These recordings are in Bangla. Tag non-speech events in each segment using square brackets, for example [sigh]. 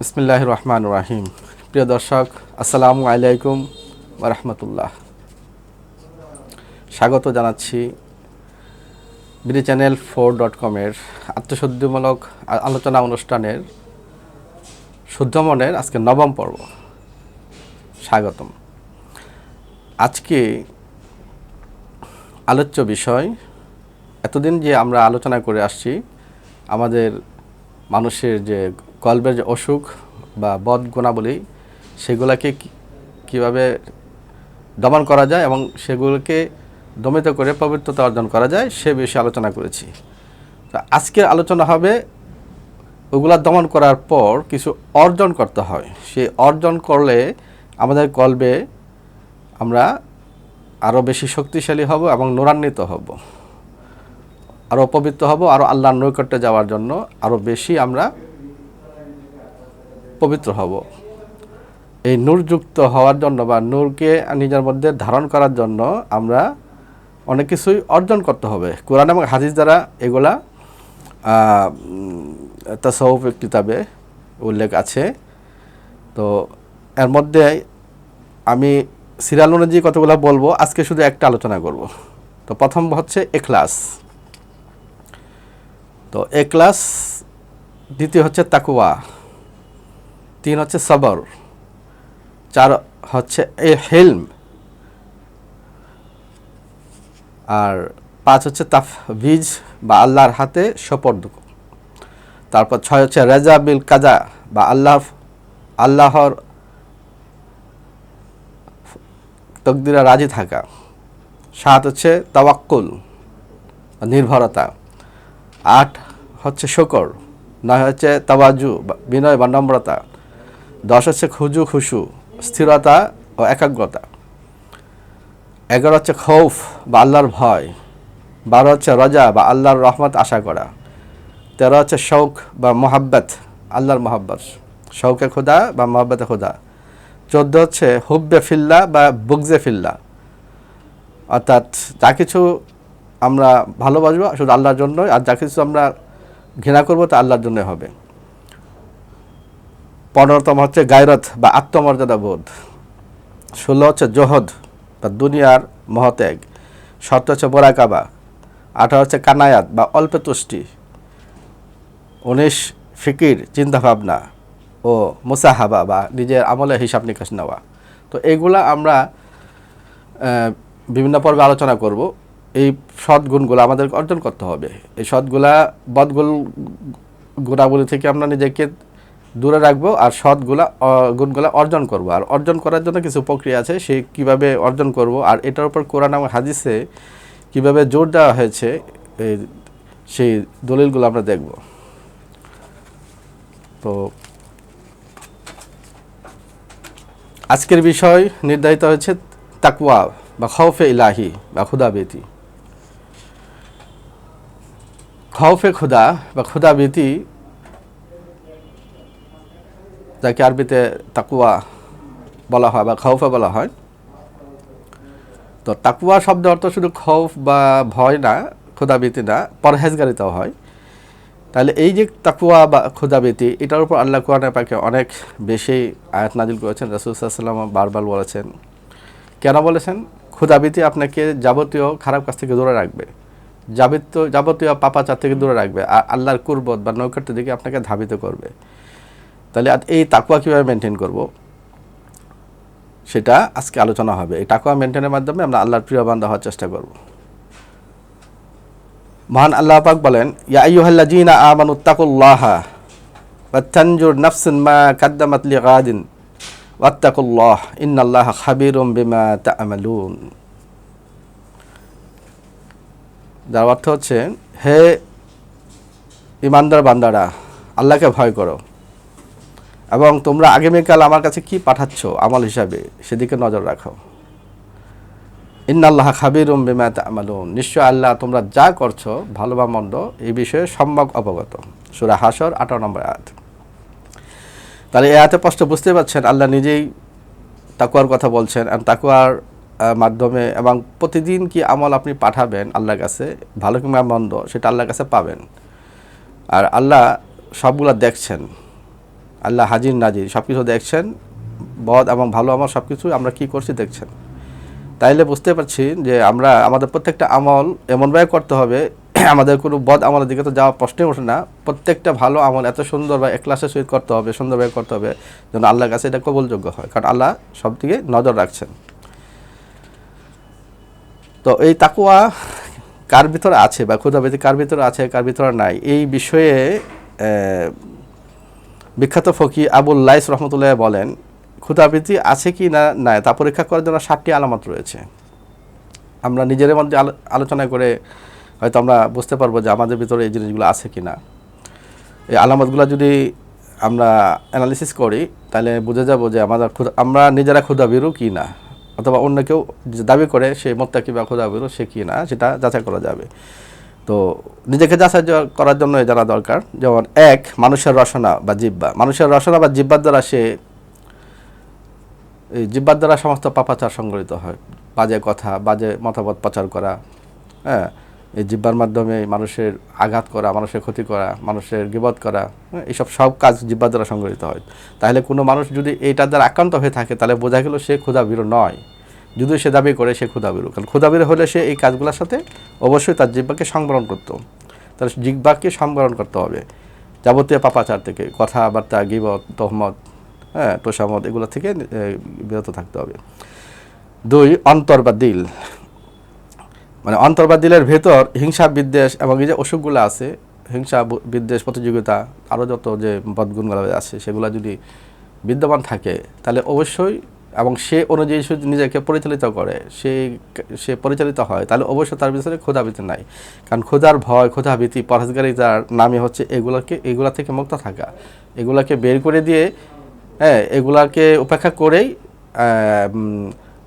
বিসমিল্লাহ রহমান রাহিম। প্রিয় দর্শক, আসসালামু আলাইকুম রহমতুল্লাহ। স্বাগত জানাচ্ছি বিডি চ্যানেল ফোর ডট কমের আত্মশুদ্ধিমূলক আলোচনা অনুষ্ঠানের শুদ্ধ মনের আজকে নবম পর্ব। স্বাগতম। আজকে আলোচ্য বিষয়, এতদিন যে আমরা আলোচনা করে আসছি, আমাদের মানুষের যে কল্পের যে অসুখ বা বদ গুণাবলী, সেগুলোকে কীভাবে দমন করা যায় এবং সেগুলোকে দমিত করে পবিত্রতা অর্জন করা যায়, সে বিষয়ে আলোচনা করেছি। আজকের আলোচনা হবে, ওগুলা দমন করার পর কিছু অর্জন করতে হয়। সেই অর্জন করলে আমাদের কল্পে আমরা আরও বেশি শক্তিশালী হব এবং নোরান্বিত হব। আরও পবিত্র হব আরও আল্লাহর নৈকট্যে যাওয়ার জন্য আরও বেশি আমরা পবিত্র হব। এই নূরযুক্ত হওয়ার জন্য বা নূরকে নিজের মধ্যে ধারণ করার জন্য আমরা অনেক কিছুই অর্জন করতে হবে। কোরআন এবং হাদিস দ্বারা এগুলা তাসৌফ কিতাবে উল্লেখ আছে। তো এর মধ্যে আমি সিরিয়াল অনুযায়ী কতগুলো বলব, আজকে শুধু একটা আলোচনা করব। তো প্রথম হচ্ছে এখলাস। তো এক্লাস দ্বিতীয় হচ্ছে তাকুয়া তিন হচ্ছে সবর, চার হচ্ছে এ হেলম, আর পাঁচ হচ্ছে তাফভিজ বা আল্লাহর হাতে সপর্দ তারপর ছয় হচ্ছে রেজা বিল কাজা বা আল্লাহ, আল্লাহর তকদিরা রাজি থাকা। সাত হচ্ছে তাওয়াক্কুল নির্ভরতা। আট হচ্ছে শকর, নয় হচ্ছে তাওয়াজু বিনয় বা নম্রতা। দশ হচ্ছে খুজু খুশু স্থিরতা ও একাগ্রতা। এগারো হচ্ছে খৌফ বা আল্লাহর ভয়। বারো হচ্ছে রজা বা আল্লাহর রহমত আশা করা। তেরো হচ্ছে শৌক বা মোহাব্বত, আল্লাহর মোহাব্বত। শৌকে খোদা বা মোহাব্বতে খোদা চোদ্দ হচ্ছে হুব্বে ফিল্লা বা বুগজে ফিল্লা। অর্থাৎ যা কিছু আমরা ভালোবাসবো শুধু আল্লাহর জন্যই, আর যা কিছু আমরা ঘৃণা করব তা আল্লাহর জন্যই হবে। পনেরোতম হচ্ছে গায়রত বা আত্মমর্যাদা বোধ। ষোলো হচ্ছে জোহদ বা দুনিয়ার মহত্যাগ। সতেরো হচ্ছে বোরাকাবা। আঠারো হচ্ছে কানায়াত বা অল্প তুষ্টি। উনিশ ফিকির, চিন্তাভাবনা ও মুসাহাবা বা নিজের আমলে হিসাব নিকাশ নেওয়া। তো এইগুলা আমরা বিভিন্ন পর্বে আলোচনা করব। এই সদ্গুণগুলো আমাদেরকে অর্জন করতে হবে। এই সদ্গুলা বদগুল গুণাবলী থেকে আমরা নিজেকে দূরে রাখব আর সৎগুলা গুণগুলা অর্জন করব। আর অর্জন করার জন্য কিছু প্রক্রিয়া আছে, সে কীভাবে অর্জন করব আর এটার উপর কোরআন এবং হাদিসে কীভাবে জোর দেওয়া হয়েছে সেই দলিলগুলো আমরা দেখব। তো আজকের বিষয় নির্ধারিত হয়েছে তাকুয়া বা খৌফে ইলাহি বা খুদাবেতি খৌফে খুদা বা খুদাবেতি যাকে আরবিতে তাকুয়া বলা হয় বা খৌফে বলা হয়। তো তাকুয়া শব্দ অর্থ শুধু খৌফ বা ভয় না ক্ষুদাবৃত্তি না, পরহেজগারিতাও হয়। তাহলে এই যে তাকুয়া বা ক্ষুদাবৃত্তি এটার উপর আল্লাহ কোরআনে পাকে অনেক বেশি আয়াত নাজিল করেছেন। রাসুলসাল্লাম বারবার বলেছেন, কেন বলেছেন? ক্ষুদাবৃত্তি আপনাকে যাবতীয় খারাপ কাজ থেকে দূরে রাখবে। যাবতীয় যাবতীয় পাপাচার থেকে দূরে রাখবে। আর আল্লাহর কুরবত বা নৈকট্যের দিকে আপনাকে ধাবিত করবে। তাহলে এই তাকুয়া কীভাবে মেনটেন করব? সেটা আজকে আলোচনা হবে। এই তাকুয়া মেনটেনের মাধ্যমে আমরা আল্লাহর প্রিয় বান্ধা হওয়ার চেষ্টা করব। মহান আল্লাহ পাক বলেন, ইয়া আইয়ুহাল্লাযীনা আমানু তাকুল্লাহা ওয়াতানজুর নাফসুন মা কাদ্দামাত লিগাদিন ওয়াত্তাকুল্লাহ। ইন্নাল্লাহা খাবীরুম বিমা তা'মালুন। যার অর্থ হচ্ছে, হে ইমানদার বান্দারা, আল্লাহকে ভয় করো। এবং তোমরা আগামীকাল আমার কাছে কি পাঠাচ্ছ আমল হিসাবে সেদিকে নজর রাখো। ইন্নাল্লাহ খাবিরুম বিমা তা'মালুন। নিশ্চয় আল্লাহ তোমরা যা করছ, ভালো বা মন্দ, এই বিষয়ে সম্যক অবগত। সূরা হাসর আঠারো নম্বর আয়াত। তাহলে এই আয়াতে স্পষ্ট বুঝতে পারছেন, আল্লাহ নিজেই তাকুয়ার কথা বলছেন। আর তাকুয়ার মাধ্যমে এবং প্রতিদিন কি আমল আপনি পাঠাবেন আল্লাহর কাছে, ভালো কিংবা মন্দ, সেটা আল্লাহর কাছে পাবেন। আর আল্লাহ সবগুলা দেখছেন। আল্লাহ হাজির নাজির সব কিছু দেখছেন, বদ এবং ভালো আমল সব কিছু আমরা কি করছি দেখছেন। তাইলে বুঝতে পারছি যে আমরা, আমাদের প্রত্যেকটা আমল এমনভাবে করতে হবে, [clears throat] আমাদের কোনো বদ আমলের দিকে তো যাওয়া প্রশ্নই ওঠে না। প্রত্যেকটা ভালো আমল এত সুন্দর বা একলাসের সহিত করতে হবে সুন্দরভাবে করতে হবে, যেন আল্লাহর কাছে এটা কবলযোগ্য হয়। কারণ আল্লাহ সব দিকে নজর রাখছেন। তো এই তাকুয়া কার ভিতরে আছে বা ক্ষুদাবৃত্তি কার ভিতরে আছে, কার ভিতরে নাই, এই বিষয়ে বিখ্যাত ফকি আবুল লাইস রহমতুল্লাহ বলেন ক্ষুদাবৃত্তি আছে কি না, নাই, তা পরীক্ষা করার জন্য সাতটি আলামত রয়েছে। আমরা নিজেদের মধ্যে আলো- আলোচনা করে হয়তো আমরা বুঝতে পারব যে আমাদের ভিতরে এই জিনিসগুলো আছে কি না। এই আলামতগুলো যদি আমরা অ্যানালিসিস করি, তাহলে বুঝে যাব যে আমাদের আমরা নিজেরা ক্ষুধাবিরু কি না? অথবা অন্য কেউ দাবি করে, সে মোত্তাকি বা ক্ষুধাবিরু, সে কি না? সেটা যাচাই করা যাবে। তো নিজেকে যাচাই করার জন্য জানা দরকার। যেমন এক মানুষের রসনা বা জিব্বা মানুষের রসনা বা জিব্বার দ্বারা সে এই জিব্বার দ্বারা সমস্ত পাপাচার সংগঠিত হয়। বাজে কথা বাজে মতামত প্রচার করা হ্যাঁ? এই জিব্বার মাধ্যমে মানুষের আঘাত করা মানুষের ক্ষতি করা মানুষের গিবত করা হ্যাঁ, এইসব সব কাজ জিব্বার দ্বারা সংগঠিত হয়। তাহলে কোনো মানুষ যদি এইটার দ্বারা আক্রান্ত হয়ে থাকে তাহলে বোঝা গেল সে ক্ষুধাবিরু নয়। যদি সে দাবি করে সে ক্ষুধাবিরু কারণ ক্ষুধাবিরু হলে সে এই কাজগুলোর সাথে অবশ্যই তার জিব্বাকে সংবরণ করতো। তার জিব্বাকে সংবরণ করতে হবে। যাবতীয় পাপাচার থেকে, কথাবার্তা, গিবত, তহমত হ্যাঁ তোষামত, এগুলো থেকে বিরত থাকতে হবে। দুই, অন্তর বা দিল। মানে অন্তর বা দিলের ভেতর হিংসা, বিদ্বেষ এবং এই যে অসুখগুলো আছে, হিংসা বিদ্বেষ, প্রতিযোগিতা আরও যত যে বদগুণগুলো আছে, সেগুলো যদি বিদ্যমান থাকে, তাহলে অবশ্যই এবং সে অনুযায়ী সে নিজেকে পরিচালিত করে, সে সে পরিচালিত হয়, তাহলে অবশ্যই তার ভিতরে ক্ষুধাভীতি নাই। কারণ ক্ষুধার ভয়, ক্ষুধাভীতি, পরহেজগারিতার নামে হচ্ছে এগুলোকে, এগুলা থেকে মুক্ত থাকা। এগুলাকে বের করে দিয়ে হ্যাঁ এগুলাকে উপেক্ষা করেই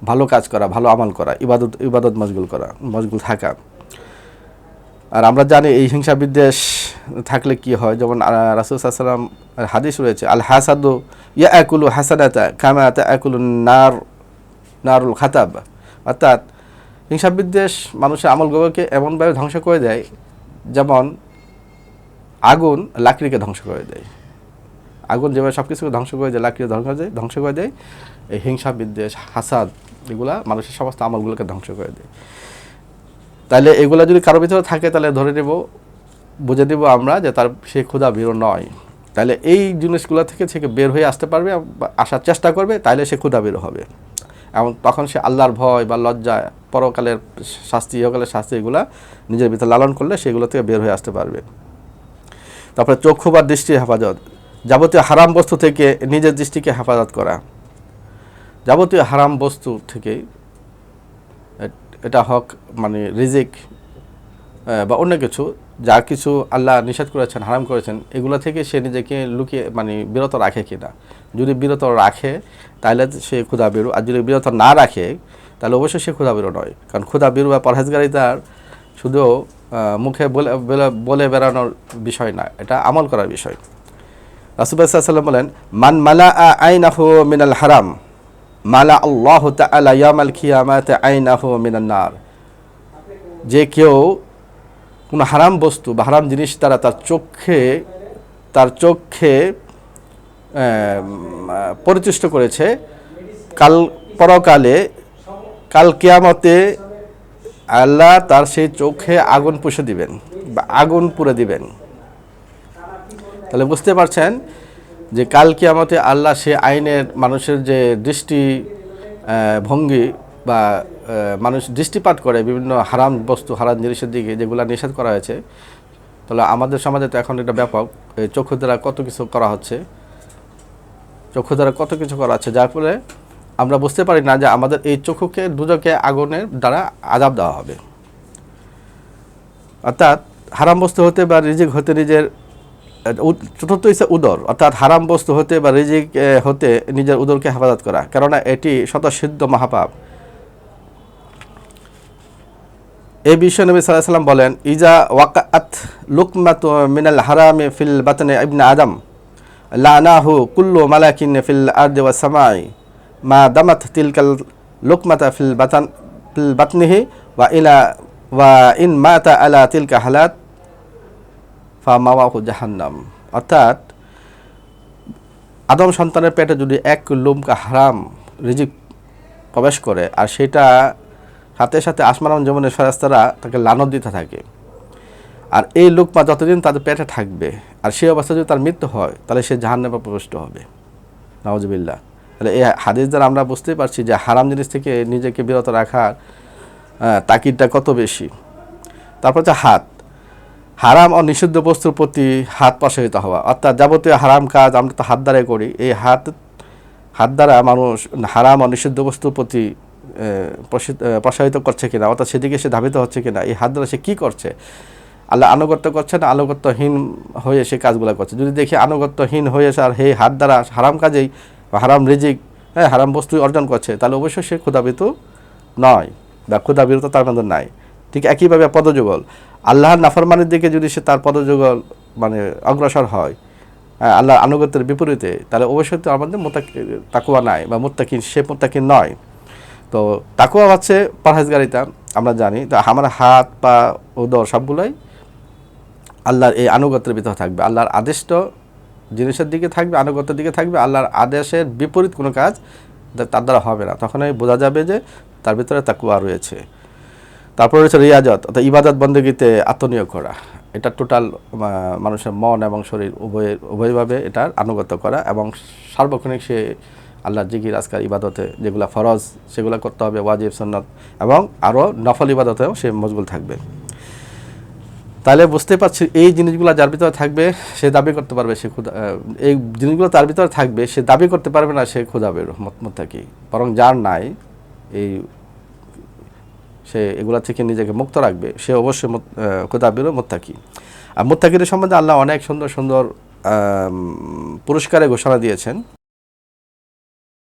ভালো কাজ করা, ভালো আমল করা, ইবাদত ইবাদত মশগুল করা, মশগুল থাকা। আর আমরা জানি এই হিংসা বিদ্বেষ থাকলে কি হয়? যেমন রাসুল সাল্লাম হাদিস রয়েছে আল হাসাদু ইয়া একুলু হাসানাতা কামাতা একুলু নার, নারুল খাতাব। অর্থাৎ হিংসা বিদ্বেষ মানুষের আমলগুলোকে এমনভাবে ধ্বংস করে দেয়, যেমন, আগুন লাকড়িকে ধ্বংস করে দেয়। আগুন যেভাবে সব কিছুকে ধ্বংস করে দেয় লাকড়ি ধ্বংস দেয়, ধ্বংস করে দেয়, এই হিংসা বিদ্বেষ হাসাদ এগুলা মানুষের সমস্ত আমলগুলোকে ধ্বংস করে দেয়। তাহলে এগুলা যদি কারও ভিতরে থাকে তাহলে ধরে নেব বুঝে দেব আমরা যে তার, সে ক্ষুধা বেরো নয়। তাহলে এই জিনিসগুলো থেকে সে বের হয়ে আসতে পারবে আসার চেষ্টা করবে? তাহলে সে ক্ষুধা বের হবে। এবং তখন সে আল্লাহর ভয় বা লজ্জা, পরকালের শাস্তি, ইহকালের শাস্তি এগুলা নিজের ভিতরে লালন করলে সেগুলো থেকে বের হয়ে আসতে পারবে। তারপরে চক্ষু বা দৃষ্টির হেফাজত। যাবতীয় হারাম বস্তু থেকে নিজের দৃষ্টিকে হেফাজত করা। যাবতীয় হারাম বস্তু থেকে এটা হক মানে রিজিক বা অন্য কিছু যা কিছু আল্লাহ নিষেধ করেছেন, হারাম করেছেন, এগুলো থেকে সে নিজেকে লুকিয়ে মানে বিরত রাখে কিনা? যদি বিরত রাখে, তাহলে সে ক্ষুধা বেরু, আর যদি বিরত না রাখে, তাহলে অবশ্যই সে ক্ষুধা বেরো নয় কারণ ক্ষুধা বেরু বা পরহেজগারিতার শুধু মুখে বলে, বলে- বেড়ানোর বিষয় না, এটা আমল করার বিষয়। রাসুবাল্লাম বলেন, মান মালা আইনাহু মিনাল হারাম, মালা আল্লাহ তাআলা ইয়ামাল খিয়ামাত আইনাহু নার। যে কেউ কোনো হারাম বস্তু বা হারাম জিনিস তারা তার চোখে তার চোখে পরিচুষ্ট করেছে। কাল, পরকালে, কাল কিয়ামতে আল্লাহ তার সেই চোখে আগুন পুষে দিবেন বা আগুন পুড়ে দিবেন। তাহলে বুঝতে পারছেন যে কাল কিয়ামতে আল্লাহ সে আইনের মানুষের যে দৃষ্টি ভঙ্গি বা মানুষ দৃষ্টিপাত করে বিভিন্ন হারাম বস্তু, হারাম জিনিসের দিকে যেগুলো নিষেধ করা হয়েছে। তাহলে আমাদের সমাজে তো এখন এটা ব্যাপক। এই চক্ষু দ্বারা কত কিছু করা হচ্ছে। চক্ষু দ্বারা কত কিছু করা হচ্ছে, যার ফলে আমরা বুঝতে পারি না যে আমাদের এই চক্ষুকে দুজকে আগুনের দ্বারা আজাব দেওয়া হবে। অর্থাৎ হারাম বস্তু হতে বা রিজিক হতে নিজের চতুর্থ হচ্ছে উদর। অর্থাৎ হারাম বস্তু হতে বা রিজিক হতে নিজের উদরকে হেফাজত করা। কেননা এটি স্বতঃসিদ্ধ মহাপাপ। এই বিষয়ে নবী সাল্লাহ সাল্লাম বলেন, ইজা ওয়াকাত লুকমাত মিনাল হারামে ফিল বাতনে ইবনে আদম, লানাহু কুল্লু মালাকিন ফিল আরদি ওয়া সামাই, মা দামাত তিলকাল লুকমাতা ফিল বাতান, ফিল বাতনিহি, ওয়া ইলা, ওয়া ইন মাতা আলা তিলকা হালাত, ফা মাওয়াহু জাহান্নাম। অর্থাৎ, আদম সন্তানের পেটে যদি এক লুমকা হারাম রিজিক প্রবেশ করে, আর সেটা সাথে সাথে আসমান যেমনের ফেরাস্তারা তাকে লানত দিতে থাকে। আর এই লোকমা যতদিন তাদের পেটে থাকবে, আর সেই অবস্থায় যদি তার মৃত্যু হয়, তাহলে সে জাহান্নামে প্রবিষ্ট হবে। নওয়াজবিল্লা তাহলে এই হাদিস দ্বারা আমরা বুঝতেই পারছি যে হারাম জিনিস থেকে নিজেকে বিরত রাখার তাকিদটা কত বেশি। তারপর হচ্ছে হাত। হারাম ও নিষিদ্ধ বস্তুর প্রতি হাত প্রসারিত হওয়া। অর্থাৎ যাবতীয় হারাম কাজ আমরা তো হাত দ্বারাই করি। এই হাত হাত দ্বারা মানুষ হারাম ও নিষিদ্ধ বস্তুর প্রতি প্রসারিত করছে কিনা অর্থাৎ সেদিকে সে ধাবিত হচ্ছে কিনা এই হাত দ্বারা সে কী করছে? আল্লাহ আনুগত্য করছে না আনুগত্যহীন হয়ে সে কাজগুলো করছে? যদি দেখি আনুগত্যহীন হয়েছে আর হে হাত দ্বারা হারাম কাজেই বা হারাম রিজিক হ্যাঁ হারাম বস্তু অর্জন করছে তাহলে অবশ্যই সে ক্ষুধাবিত নয় বা ক্ষুধাবিরত তার মধ্যে নাই। ঠিক একইভাবে পদযুগল। আল্লাহর নাফরমানির দিকে যদি সে তার পদযুগল মানে অগ্রসর হয় হ্যাঁ, আল্লাহর আনুগত্যের বিপরীতে তাহলে অবশ্যই তো আমাদের মোতাকি তাকুয়া নাই বা মোত্তাকিন সে মোত্তাকিন নয়। তো তাকুয়া হচ্ছে পারহেজগারিতা, আমরা জানি। তো আমার হাত, পা, উদর সবগুলোই আল্লাহর এই আনুগত্যের ভিতরে থাকবে। আল্লাহর আদেশট জিনিসের দিকে থাকবে, আনুগত্যের দিকে থাকবে। আল্লাহর আদেশের বিপরীত কোনো কাজ তার দ্বারা হবে না। তখন তখনই বোঝা যাবে যে তার ভিতরে তাকুয়া রয়েছে। তারপর রয়েছে রিয়াজত, অর্থাৎ ইবাদত বন্দীগীতে আত্মনিয়োগ করা। এটা টোটাল মানুষের মন এবং শরীর উভয় উভয়ভাবে এটার আনুগত্য করা এবং সার্বক্ষণিক সে আল্লাহর জিকির, আজকার ইবাদতে যেগুলো ফরজ, সেগুলো করতে হবে, ওয়াজিব, সন্নত এবং আরও নফল ইবাদতেও সে মশগুল থাকবে। তাহলে বুঝতে পারছি এই জিনিসগুলো যার ভিতরে থাকবে, সে দাবি করতে পারবে, সে ক্ষুদা এই জিনিসগুলো তার ভিতরে থাকবে, সে দাবি করতে পারবে না, সে ক্ষুদাবে থাকি বরং যার নাই, এই সে এগুলা থেকে নিজেকে মুক্ত রাখবে, সে অবশ্যই ক্ষুদাবিরও মোত্তাকি। আর মোত্তাকিদের সম্বন্ধে আল্লাহ অনেক সুন্দর সুন্দর পুরস্কারে ঘোষণা দিয়েছেন।